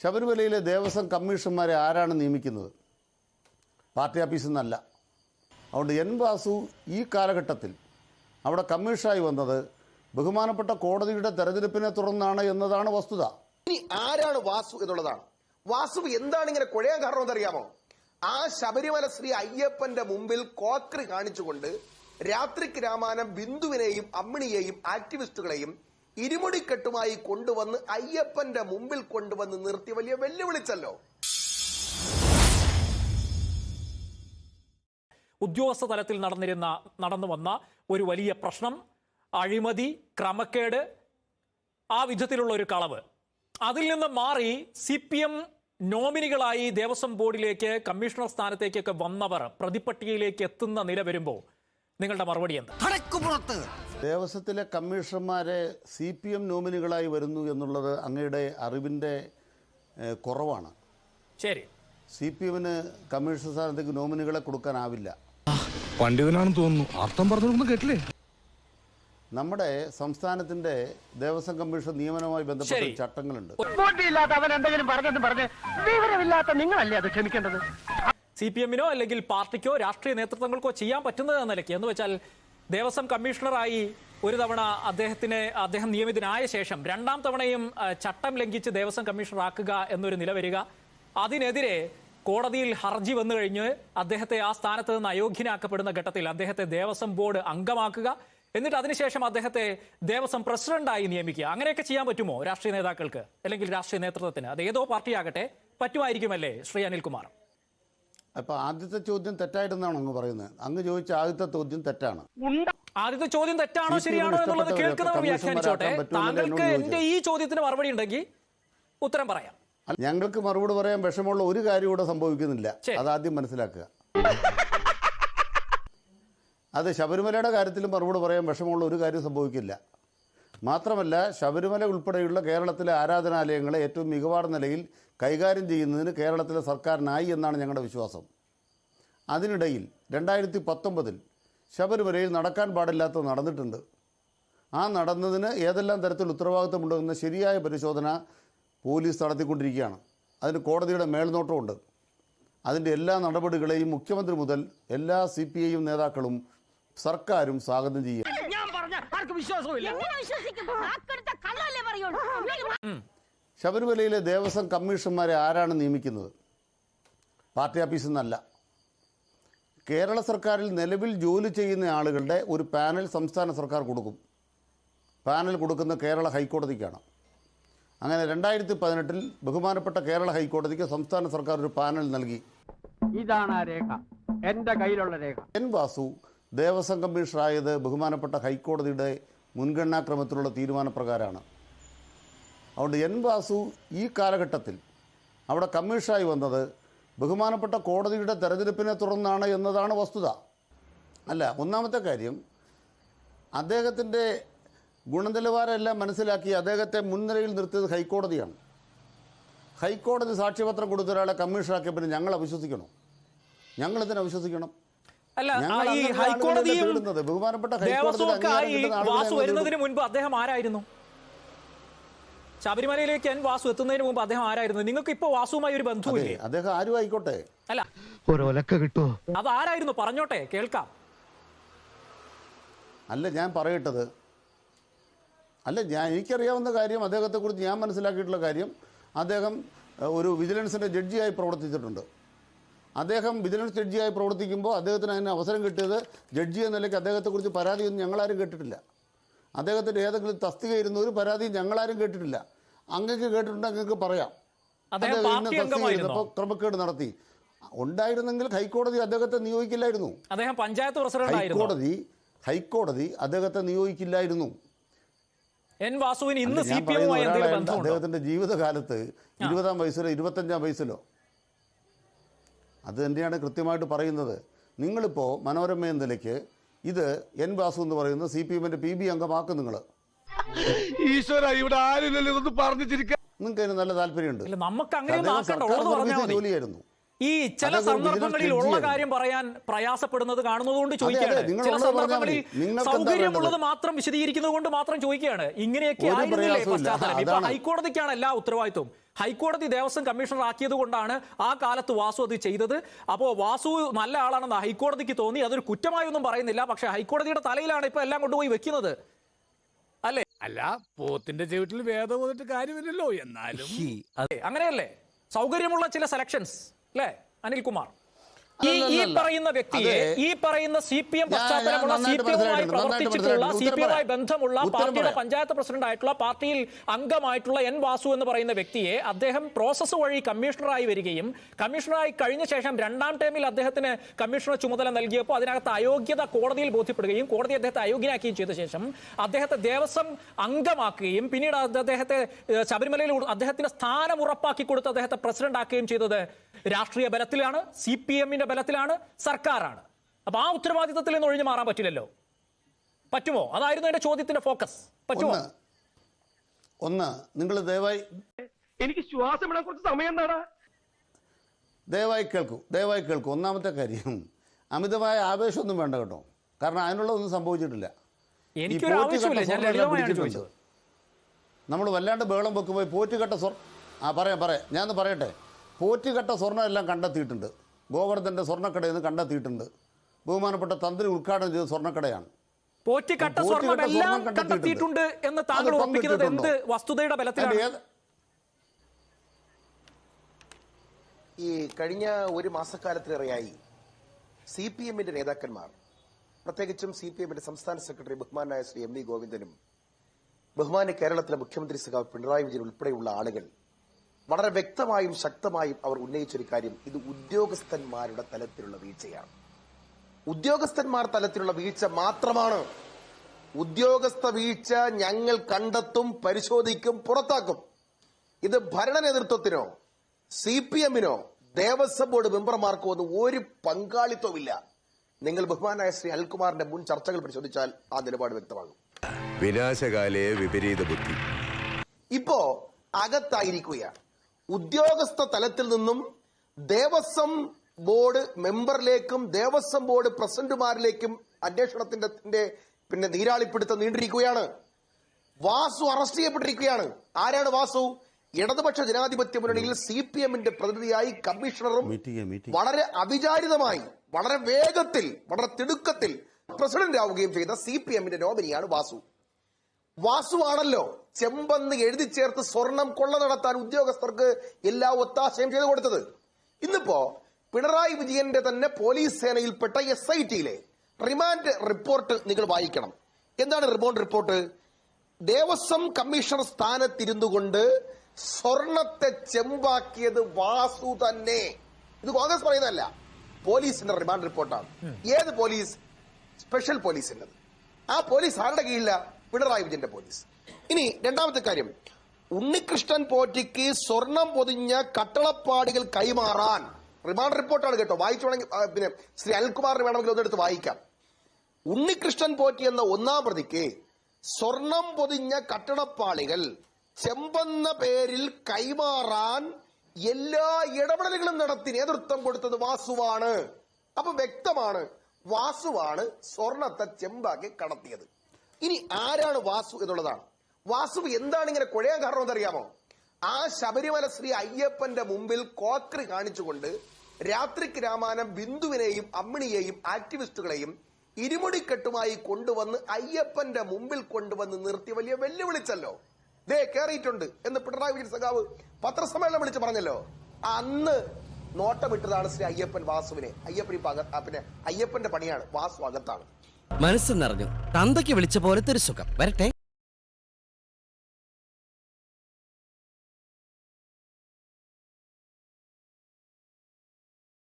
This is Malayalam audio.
ശബരിമലയിലെ ദേവസ്വം കമ്മീഷന്മാരെ ആരാണ് നിയമിക്കുന്നത്? പാർട്ടി ഓഫീസിൽ നിന്നല്ല. അതുകൊണ്ട് എൻ വാസു ഈ കാലഘട്ടത്തിൽ അവിടെ കമ്മീഷനായി വന്നത് ബഹുമാനപ്പെട്ട കോടതിയുടെ തെരഞ്ഞെടുപ്പിനെ തുടർന്നാണ് എന്നതാണ് വസ്തുത. ഇനി ആരാണ് വാസു എന്നുള്ളതാണ്. വാസു എന്താണ് ഇങ്ങനെ കുഴയാൻ കാരണം എന്നറിയാമോ? ആ ശബരിമല ശ്രീ അയ്യപ്പന്റെ മുമ്പിൽ കോക്രി കാണിച്ചുകൊണ്ട് രാത്രിക്ക് രാമാനം ബിന്ദുവിനെയും അമ്മിണിയെയും ആക്ടിവിസ്റ്റുകളെയും ഇരുമുടിക്കെട്ടുമായി കൊണ്ടുവന്ന് അയ്യപ്പന്റെ മുമ്പിൽ കൊണ്ടുവന്ന് നിർത്തി വലിയ വെല്ലുവിളിച്ചല്ലോ. ഉദ്യോഗസ്ഥ തലത്തിൽ നടന്നിരുന്ന നടന്നു വന്ന ഒരു വലിയ പ്രശ്നം അഴിമതി ക്രമക്കേട് ആ വിധത്തിലുള്ള ഒരു കളവ്. അതിൽ നിന്ന് മാറി സി പി എം നോമിനികളായി ദേവസ്വം ബോർഡിലേക്ക് കമ്മീഷണർ സ്ഥാനത്തേക്കൊക്കെ വന്നവർ പ്രതിപട്ടികയിലേക്ക് എത്തുന്ന നില വരുമ്പോൾ നിങ്ങളുടെ മറുപടി എന്താ ദേവസ്വത്തിലെ കമ്മീഷണർമാരെ സി പി എം നോമിനികളായി വരുന്നു എന്നുള്ളത് അങ്ങയുടെ അറിവിന്റെ കുറവാണ്. ശരി. സി പി എമ്മിന് കമ്മീഷണർ സ്ഥാനത്തേക്ക് നോമിനികളെ കൊടുക്കാനാവില്ല. പണ്ഡിതനാണെന്ന് തോന്നുന്നു. അർത്ഥം പറഞ്ഞൊന്നും കേട്ടില്ലേ? നമ്മുടെ സംസ്ഥാനത്തിന്റെ ദേവസ്വം കമ്മീഷൻ നിയമനവുമായി ബന്ധപ്പെട്ട. ചട്ടങ്ങളുണ്ട്. നിങ്ങളല്ലേ അത് ക്ഷമിക്കേണ്ടത്? സി പി എമ്മിനോ അല്ലെങ്കിൽ പാർട്ടിക്കോ രാഷ്ട്രീയ നേതൃത്വങ്ങൾക്കോ ചെയ്യാൻ പറ്റുന്നത് എന്ന നിലയ്ക്ക്. എന്ന് വെച്ചാൽ ദേവസ്വം കമ്മീഷണറായി ഒരു തവണ അദ്ദേഹത്തിന് അദ്ദേഹം നിയമിതനായ ശേഷം രണ്ടാം തവണയും ചട്ടം ലംഘിച്ച് ദേവസ്വം കമ്മീഷണറാക്കുക എന്നൊരു നില വരിക. അതിനെതിരെ കോടതിയിൽ ഹർജി വന്നു കഴിഞ്ഞ് അദ്ദേഹത്തെ ആ സ്ഥാനത്ത് നിന്ന് അയോഗ്യനാക്കപ്പെടുന്ന ഘട്ടത്തിൽ അദ്ദേഹത്തെ ദേവസ്വം ബോർഡ് അംഗമാക്കുക. എന്നിട്ട് അതിനുശേഷം അദ്ദേഹത്തെ ദേവസ്വം പ്രസിഡന്റായി നിയമിക്കുക. അങ്ങനെയൊക്കെ ചെയ്യാൻ പറ്റുമോ രാഷ്ട്രീയ നേതാക്കൾക്ക്? അല്ലെങ്കിൽ രാഷ്ട്രീയ നേതൃത്വത്തിന്? അത് ഏതോ പാർട്ടിയാകട്ടെ പറ്റുമായിരിക്കുമല്ലേ ശ്രീ അനിൽകുമാർ? അപ്പോൾ ആദ്യത്തെ ചോദ്യം തെറ്റായിട്ടെന്നാണ് അങ്ങ് പറയുന്നത്. അങ്ങ് ചോദിച്ച ആദ്യത്തെ ചോദ്യം തെറ്റാണ്. ആദ്യത്തെ ചോദ്യം തെറ്റാണോ ശരിയാണോ എന്നുള്ളത് കേൾക്കുന്നവർ വ്യാഖ്യാനിച്ചോട്ടെ. താങ്കൾക്ക് എന്റെ ഈ ചോദ്യത്തിന് മറുപടി ഉണ്ടെങ്കിൽ ഉത്തരം പറയാം. ഞങ്ങൾക്ക് മറുപടി പറയാൻ വിഷമമുള്ള ഒരു കാര്യം ഇവിടെ സംഭവിക്കുന്നില്ല. അതാദ്യം മനസ്സിലാക്കുക. അത് ശബരിമലയുടെ കാര്യത്തിലും മറുപടി പറയാൻ വിഷമമുള്ള ഒരു കാര്യം സംഭവിക്കില്ല. മാത്രമല്ല ശബരിമല ഉൾപ്പെടെയുള്ള കേരളത്തിലെ ആരാധനാലയങ്ങളെ ഏറ്റവും മികവാർന്ന നിലയിൽ കൈകാര്യം ചെയ്യുന്നതിന് കേരളത്തിലെ സർക്കാരിനായി എന്നാണ് ഞങ്ങളുടെ വിശ്വാസം. അതിനിടയിൽ രണ്ടായിരത്തി പത്തൊമ്പതിൽ ശബരിമലയിൽ നടക്കാൻ പാടില്ലാത്തത് നടന്നിട്ടുണ്ട്. ആ നടന്നതിന് ഏതെല്ലാം തരത്തിൽ ഉത്തരവാദിത്തമുണ്ടെന്ന ശരിയായ പരിശോധന പോലീസ് നടത്തിക്കൊണ്ടിരിക്കുകയാണ്. അതിന് കോടതിയുടെ മേൽനോട്ടമുണ്ട്. അതിന്റെ എല്ലാ നടപടികളെയും മുഖ്യമന്ത്രി മുതൽ എല്ലാ സി പി ഐയും നേതാക്കളും സർക്കാരും സ്വാഗതം ചെയ്യുക ഞാൻ പറഞ്ഞ ആർക്കും വിശ്വാസമില്ല വിശ്വസിക്കും? ശബരിമലയിലെ ദേവസ്വം കമ്മീഷന്മാരെ ആരാണ് നിയമിക്കുന്നത്? പാർട്ടി ഓഫീസിൽ നിന്നല്ല. കേരള സർക്കാരിൽ നിലവിൽ ജോലി ചെയ്യുന്ന ആളുകളുടെ ഒരു പാനൽ സംസ്ഥാന സർക്കാർ കൊടുക്കും. പാനൽ കൊടുക്കുന്ന കേരള ഹൈക്കോടതിക്കാണ്. അങ്ങനെ രണ്ടായിരത്തി പതിനെട്ടിൽ ബഹുമാനപ്പെട്ട കേരള ഹൈക്കോടതിക്ക് സംസ്ഥാന സർക്കാർ ഒരു പാനൽ നൽകി. ഇതാണ് ആ രേഖ. എന്റെ കയ്യിലുള്ള രേഖ. എൻ വാസു ദേവസ്വം കമ്മീഷണറായത് ബഹുമാനപ്പെട്ട ഹൈക്കോടതിയുടെ മുൻഗണനാക്രമത്തിലുള്ള തീരുമാനപ്രകാരമാണ്. അതുകൊണ്ട് എൻ വാസു ഈ കാലഘട്ടത്തിൽ അവിടെ കമ്മീഷനായി വന്നത് ബഹുമാനപ്പെട്ട കോടതിയുടെ തെരഞ്ഞെടുപ്പിനെ തുടർന്നാണ് എന്നതാണ് വസ്തുത. അല്ല ഒന്നാമത്തെ കാര്യം അദ്ദേഹത്തിന്റെ ഗുണനിലവാരമെല്ലാം മനസ്സിലാക്കി അദ്ദേഹത്തെ മുൻനിരയിൽ നിർത്തിയത് ഹൈക്കോടതിയാണ്. ഹൈക്കോടതി സാക്ഷ്യപത്രം കൊടുത്ത ഒരാളെ കമ്മീഷനാക്കിയ പിന്നെ ഞങ്ങൾ അവിശ്വസിക്കണം? ഞങ്ങളിതിനെ അവിശ്വസിക്കണം? അല്ല ഞങ്ങൾ ഈ വിശ്വസിക്കണം ഹൈക്കോടതിയും ബഹുമാനപ്പെട്ട ഹൈക്കോടതി വരുന്നതിന് മുൻപ് അദ്ദേഹം ആരായിരുന്നു? ശബരിമലയിലേക്ക് എൻ വാസു എത്തുന്നതിന് മുമ്പ് അദ്ദേഹം ആരായിരുന്നു? നിങ്ങൾക്ക് ഇപ്പൊ വാസുവുമായി ഒരു ബന്ധുവില്ലേ? അദ്ദേഹം ആരും ആയിക്കോട്ടെ? അല്ല. ഒരൊലക്ക കിട്ടുമോ അത് ആരായിരുന്നു? പറഞ്ഞോട്ടെ കേൾക്കാം. അല്ല ഞാൻ പറയട്ടത്. അല്ല ഞാൻ എനിക്കറിയാവുന്ന കാര്യം അദ്ദേഹത്തെ കുറിച്ച് ഞാൻ മനസ്സിലാക്കിയിട്ടുള്ള കാര്യം അദ്ദേഹം ഒരു വിജിലൻസിന്റെ ജഡ്ജിയായി പ്രവർത്തിച്ചിട്ടുണ്ട്. അദ്ദേഹം വിജിലൻസ് ജഡ്ജിയായി പ്രവർത്തിക്കുമ്പോൾ അദ്ദേഹത്തിന് അതിന് അവസരം കിട്ടിയത് ജഡ്ജി എന്ന നിലയ്ക്ക് അദ്ദേഹത്തെക്കുറിച്ച് പരാതിയൊന്നും ഞങ്ങളാരും കേട്ടിട്ടില്ല. അദ്ദേഹത്തിന്റെ ഏതെങ്കിലും തസ്തിക ഇരുന്ന ഒരു പരാതിയും ഞങ്ങളാരും കേട്ടിട്ടില്ല. അങ്ങക്ക് കേട്ടിട്ടുണ്ട് അങ്ങക്ക് പറയാം. ക്രമക്കേട് നടത്തി. ഉണ്ടായിരുന്നെങ്കിൽ ഹൈക്കോടതി അദ്ദേഹത്തെ നിയോഗിക്കില്ലായിരുന്നു. അദ്ദേഹം പഞ്ചായത്ത് പ്രസിഡന്റ് ഹൈക്കോടതി ഹൈക്കോടതി അദ്ദേഹത്തെ നിയോഗിക്കില്ലായിരുന്നു. എൻ വാസുവിന് ഇന്ന് സി പി എമ്മുമായി അദ്ദേഹത്തിന്റെ ജീവിതകാലത്ത് ഇരുപതാം വയസ്സിലോ ഇരുപത്തഞ്ചാം വയസ്സിലോ. അത് തന്നെയാണ് കൃത്യമായിട്ട് പറയുന്നത്. നിങ്ങളിപ്പോ മനോരമ എന്ന നിലയ്ക്ക് ഇത് എൻ വാസു എന്ന് പറയുന്ന സി പി എമ്മിന്റെ പി ബി അംഗമാക്കും നിങ്ങൾ ഈശ്വര ഇവിടെ ആരില്ലല്ലോ ഇതൊന്നും പറഞ്ഞു ചിരിക്കാൻ നിങ്ങൾക്ക് അതിന് നല്ല താല്പര്യമുണ്ട്. അല്ല നമുക്ക് അങ്ങനെ ആക്കണ്ട ഉള്ളത് പറഞ്ഞാൽ മതി. ജോലിയായിരുന്നു. ഈ ചില സന്ദർഭങ്ങളിൽ ഉള്ള കാര്യം പറയാൻ പ്രയാസപ്പെടുന്നത് കാണുന്നത് കൊണ്ട് ചോദിക്കുകയാണ്. ചില സന്ദർഭങ്ങളിൽ സൗകര്യമുള്ളത് മാത്രം വിശദീകരിക്കുന്നത് കൊണ്ട് മാത്രം ചോദിക്കുകയാണ്. ഇങ്ങനെയൊക്കെ ആയിരുന്നില്ലേ. പശ്ചാത്തലം? ഇപ്പൊ ഹൈക്കോടതിക്കാണ് എല്ലാ ഉത്തരവാദിത്വവും. ഹൈക്കോടതി ദേവസ്വം കമ്മീഷണർ ആക്കിയത് കൊണ്ടാണ് ആ കാലത്ത് വാസു അത് ചെയ്തത്. അപ്പോൾ വാസു നല്ല ആളാണെന്ന് ഹൈക്കോടതിക്ക് തോന്നി. അതൊരു കുറ്റമായൊന്നും പറയുന്നില്ല. പക്ഷേ ഹൈക്കോടതിയുടെ തലയിലാണ് ഇപ്പോൾ എല്ലാം കൊണ്ടുപോയി വെക്കുന്നത്. അല്ലേ പോത്തിന്റെ ചവിട്ടിൽ വേദം വന്നിട്ട് കാര്യമില്ലല്ലോ എന്നാലും. അങ്ങനെയല്ലേ? സൗകര്യമുള്ള ചില സെലക്ഷൻസ് അല്ലേ അനിൽകുമാർ. ഈ ഈ പറയുന്ന വ്യക്തിയെ ഈ പറയുന്ന സി പി എം പശ്ചാത്തലമുള്ള സി പി എമ്മുമായി പ്രവർത്തിച്ചിട്ടുള്ള സി പി എമ്മുമായി ബന്ധമുള്ള പാർട്ടിയുടെ പഞ്ചായത്ത് പ്രസിഡന്റ് ആയിട്ടുള്ള പാർട്ടിയിൽ അംഗമായിട്ടുള്ള എൻ വാസു എന്ന് പറയുന്ന വ്യക്തിയെ അദ്ദേഹം പ്രോസസ്സ് വഴി കമ്മീഷണറായി വരികയും കമ്മീഷണറായി കഴിഞ്ഞ ശേഷം രണ്ടാം ടേമിൽ അദ്ദേഹത്തിന് കമ്മീഷണർ ചുമതല നൽകിയപ്പോൾ അതിനകത്ത് അയോഗ്യത കോടതിയിൽ ബോധ്യപ്പെടുകയും കോടതി അദ്ദേഹത്തെ അയോഗ്യനാക്കുകയും ചെയ്ത ശേഷം അദ്ദേഹത്തെ ദേവസ്വം അംഗമാക്കുകയും പിന്നീട് അദ്ദേഹത്തെ ശബരിമലയിൽ അദ്ദേഹത്തിന്റെ സ്ഥാനം ഉറപ്പാക്കി കൊടുത്ത് അദ്ദേഹത്തെ പ്രസിഡന്റ് ആക്കുകയും ചെയ്തത് രാഷ്ട്രീയ ബലത്തിലാണ്. സി പി എമ്മിന്റെ ബലത്തിലാണ് സർക്കാരാണ്. അപ്പൊ ആ ഉത്തരവാദിത്തത്തിൽ നിന്ന് ഒഴിഞ്ഞു മാറാൻ പറ്റില്ലല്ലോ. പറ്റുമോ? അതായിരുന്നു എന്റെ ചോദ്യത്തിന്റെ ഫോക്കസ് പറ്റുമോ? ഒന്ന് ഒന്ന് നിങ്ങൾ ദയവായി എനിക്ക് ശ്വാസം ഇടാൻ കുറച്ച് സമയം ദയവായി കേൾക്കൂ ദയവായി കേൾക്കൂ. ഒന്നാമത്തെ കാര്യം അമിതമായ ആവേശമൊന്നും വേണ്ട കേട്ടോ. കാരണം അതിനുള്ള ഒന്നും സംഭവിച്ചിട്ടില്ല. ഈ ഞാൻ നമ്മൾ വല്ലാണ്ട് ബേളം വെക്കുമ്പോൾ പോറ്റുകെട്ട സ്വർ ആ പറയാം പറയാം. ഞാനൊന്ന് പറയട്ടെ. പോറ്റുകെട്ട സ്വർണം എല്ലാം കണ്ടെത്തിയിട്ടുണ്ട്. ഗോവർദ്ധന്റെ സ്വർണക്കടയിൽ നിന്ന് കണ്ടെത്തിയിട്ടുണ്ട്. ബഹുമാനപ്പെട്ട തന്ത്രി ഉദ്ഘാടനം ചെയ്ത സ്വർണക്കടയാണ്. പോറ്റിക്കട്ട പോറ്റിക്കട്ട സ്വർണം എല്ലാം സ്വർണം കണ്ടെത്തിയിട്ടുണ്ട് എന്ന് താങ്കൾ ഉറപ്പിക്കുന്നത് എന്ത് വസ്തുതയുടെ ബലത്തിലാണ്? ഈ കഴിഞ്ഞ ഒരു മാസക്കാലത്തിലേറെയായി സി പി എമ്മിന്റെ നേതാക്കന്മാർ പ്രത്യേകിച്ചും സി പി എമ്മിന്റെ സംസ്ഥാന സെക്രട്ടറി ബഹുമാനായ ശ്രീ എം വി ഗോവിന്ദനും ബഹുമാന കേരളത്തിലെ മുഖ്യമന്ത്രി സഖാവ് പിണറായി വിജയൻ ഉൾപ്പെടെയുള്ള ആളുകൾ വളരെ വ്യക്തമായും ശക്തമായും അവർ ഉന്നയിച്ചൊരു കാര്യം ഇത് ഉദ്യോഗസ്ഥന്മാരുടെ തലത്തിലുള്ള വീഴ്ചയാണ്. ഉദ്യോഗസ്ഥന്മാർ തലത്തിലുള്ള വീഴ്ച മാത്രമാണ്. ഉദ്യോഗസ്ഥ വീഴ്ച ഞങ്ങൾ കണ്ടെത്തും പരിശോധിക്കും പുറത്താക്കും. ഇത് ഭരണ നേതൃത്വത്തിനോ സി പി എമ്മിനോ ദേവസ്വം ബോർഡ് മെമ്പർമാർക്കോ ഒന്നും ഒരു പങ്കാളിത്തവുമില്ല. നിങ്ങൾ ബഹുമാനായ ശ്രീ അൽകുമാറിന്റെ മുൻ ചർച്ചകൾ പരിശോധിച്ചാൽ ആ നിലപാട് വ്യക്തമാകും. വിനാശകാലയെ വിപരീത ബുദ്ധി. ഇപ്പോ അകത്തായിരിക്കുകയാണ്. ഉദ്യോഗസ്ഥ തലത്തിൽ നിന്നും ദേവസ്വം ബോർഡ് മെമ്പറിലേക്കും ദേവസ്വം ബോർഡ് പ്രസിഡന്റുമാരിലേക്കും അന്വേഷണത്തിന്റെ പിന്നെ നീരാളിപ്പിടുത്തം നീണ്ടിരിക്കുകയാണ്. വാസു അറസ്റ്റ് ചെയ്യപ്പെട്ടിരിക്കുകയാണ്. ആരാണ് വാസു? ഇടതുപക്ഷ ജനാധിപത്യ മുന്നണിയിൽ സി പി എമ്മിന്റെ പ്രതിനിധിയായി കമ്മീഷണറും വളരെ അവിചാരിതമായി വളരെ വേഗത്തിൽ വളരെ തിടുക്കത്തിൽ പ്രസിഡന്റ് ആവുകയും ചെയ്ത സി പി എമ്മിന്റെ നോമിനിയാണ് വാസു. വാസുവാണല്ലോ. ചെമ്പന്ന് എഴുതി ചേർത്ത് സ്വർണം കൊള്ള നടത്താൻ ഉദ്യോഗസ്ഥർക്ക് എല്ലാ ഒത്താശയും ചെയ്തു കൊടുത്തത്. ഇന്നിപ്പോ പിണറായി വിജയന്റെ തന്നെ പോലീസ് സേനയിൽപ്പെട്ട എസ് ഐ ടിയിലെ റിമാൻഡ് റിപ്പോർട്ട് നിങ്ങൾ വായിക്കണം. എന്താണ് റിമാൻഡ് റിപ്പോർട്ട്? ദേവസ്വം കമ്മീഷണർ സ്ഥാനത്തിരുന്നു കൊണ്ട് സ്വർണത്തെ ചെമ്പാക്കിയത് വാസു തന്നെ. ഇത് കോൺഗ്രസ് പറയുന്നതല്ല. പോലീസിന്റെ റിമാൻഡ് റിപ്പോർട്ടാണ്. ഏത് പോലീസ്? സ്പെഷ്യൽ പോലീസിന്റെ ആ പോലീസ് ആരുടെ കീഴില? പിണറായി വിജയന്റെ പോലീസ് ഇനി രണ്ടാമത്തെ കാര്യം. ഉണ്ണികൃഷ്ണൻ പോറ്റിക്ക് സ്വർണം പൊതിഞ്ഞ കട്ടളപ്പാടികൾ കൈമാറാൻ. റിമാൻഡ് റിപ്പോർട്ടാണ് കേട്ടോ. വായിച്ചു വേണമെങ്കിൽ പിന്നെ ശ്രീ അനിൽകുമാറിന് വേണമെങ്കിൽ ഒന്നെടുത്ത് വായിക്കാം. ഉണ്ണികൃഷ്ണൻ പോറ്റി എന്ന ഒന്നാം പ്രതിക്ക് സ്വർണം പൊതിഞ്ഞ കട്ടടപ്പാളികൾ ചെമ്പെന്ന പേരിൽ കൈമാറാൻ എല്ലാ ഇടപെടലുകളും നടത്തി നേതൃത്വം കൊടുത്തത് വാസുവാണ്. അപ്പൊ വ്യക്തമാണ് വാസുവാണ് സ്വർണത്തെ ചെമ്പാക്കി കടത്തിയത്. ഇനി ആരാണ് വാസു എന്നുള്ളതാണ്. വാസു എന്താണ് ഇങ്ങനെ കുഴയാൻ കാരണം എന്നറിയാമോ? ആ ശബരിമല ശ്രീ അയ്യപ്പന്റെ മുമ്പിൽ കോക്രി കാണിച്ചുകൊണ്ട് രാത്രിക്ക് രാമാനം ബിന്ദുവിനെയും അമ്മിണിയെയും ആക്ടിവിസ്റ്റുകളെയും ഇരുമുടിക്കെട്ടുമായി കൊണ്ടുവന്ന് അയ്യപ്പന്റെ മുമ്പിൽ കൊണ്ടുവന്ന് നിർത്തി. വലിയ വെല്ലുവിളിച്ചല്ലോ. ദേ കേറിയിട്ടുണ്ട് എന്ന് പിണറായി വിജയൻ സഖാവ് പത്രസമ്മേളനം വിളിച്ച് പറഞ്ഞല്ലോ. അന്ന് നോട്ടമിട്ടതാണ് ശ്രീ അയ്യപ്പൻ വാസുവിനെ. അയ്യപ്പൻ ഇപ്പൊ പിന്നെ അയ്യപ്പന്റെ പണിയാണ്. വാസു അകത്താണ്. മനസ്സ് നിറഞ്ഞു. തന്തയ്ക്ക് വിളിച്ച പോലത്തെ ഒരു സുഖം. വരട്ടെ.